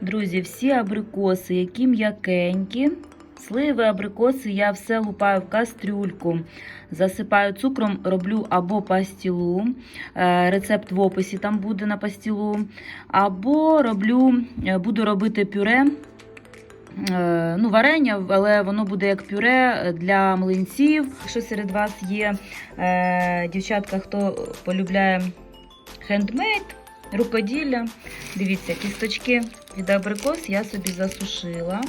Друзі, всі абрикоси, які м'якенькі. Сливи, абрикоси, я все лупаю в кастрюльку, засипаю цукром, роблю або пастілу, е, рецепт в описі там буде на пастілу, або роблю, е, буду робити пюре, е, ну, варення, але воно буде як пюре для млинців. Якщо серед вас є? Дівчатка, хто полюбляє хендмейд, рукоділля, дивіться, кісточки від абрикос я собі засушила.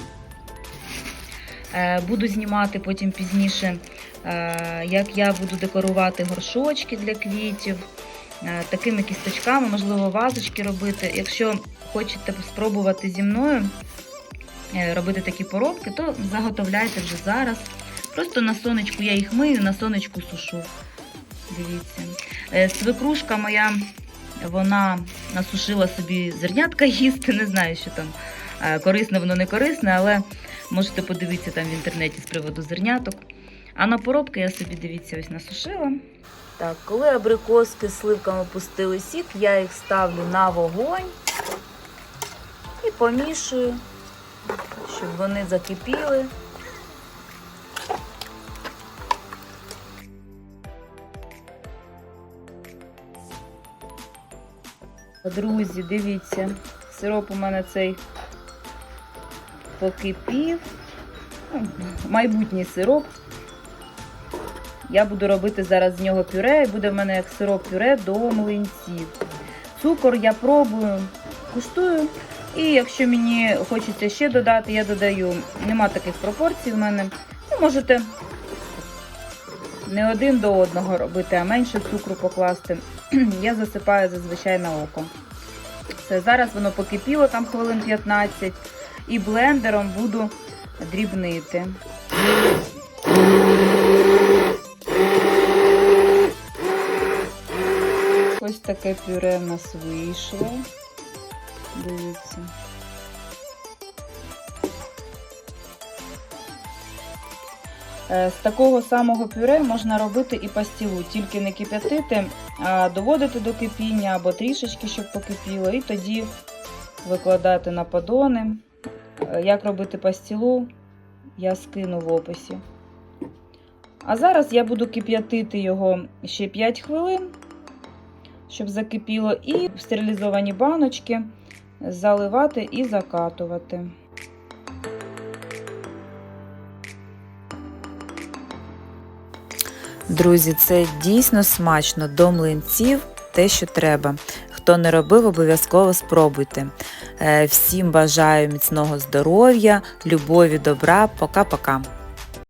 Е, Буду знімати потім пізніше, е, як я буду декорувати горшочки для квітів. Е, Такими кісточками, можливо, вазочки робити. Якщо хочете спробувати зі мною робити такі поробки, то заготовляйте вже зараз. Просто на сонечку я їх мию, на сонечку сушу. Дивіться. Свекрушка моя, вона насушила собі зернятка їсти, не знаю, що там е, корисне, воно не корисне, але можете подивитися там в інтернеті з приводу зерняток. А на поробки я собі, дивіться, ось насушила. Так, коли абрикоски з сливками пустили сік, я їх ставлю на вогонь і помішую, щоб вони закипіли. Друзі, дивіться, сироп у мене цей покипів. Ну, Майбутній сироп. Я буду робити зараз з нього пюре, і буде в мене як сироп пюре до млинців. Цукор я пробую, куштую. І якщо мені хочеться ще додати, я додаю. Нема таких пропорцій в мене. Ви можете не один до одного робити, а менше цукру покласти. Я засипаю зазвичай на око. Все, зараз воно покипіло там хвилин 15 і блендером буду дрібнити. Ось таке пюре в нас вийшло. Дивіться. З такого самого пюре можна робити і пастілу, тільки не кип'ятити, а доводити до кипіння або трішечки, щоб покипіло, і тоді викладати на подони. Е, Як робити пастілу, я скину в описі. А зараз я буду кип'ятити його ще 5 хвилин, щоб закипіло, і в стерилізовані баночки заливати і закатувати. Друзі, це дійсно смачно до млинців, те, що треба. Хто не робив, обов'язково спробуйте. Е, Всім бажаю міцного здоров'я, любові, добра. Пока-пока.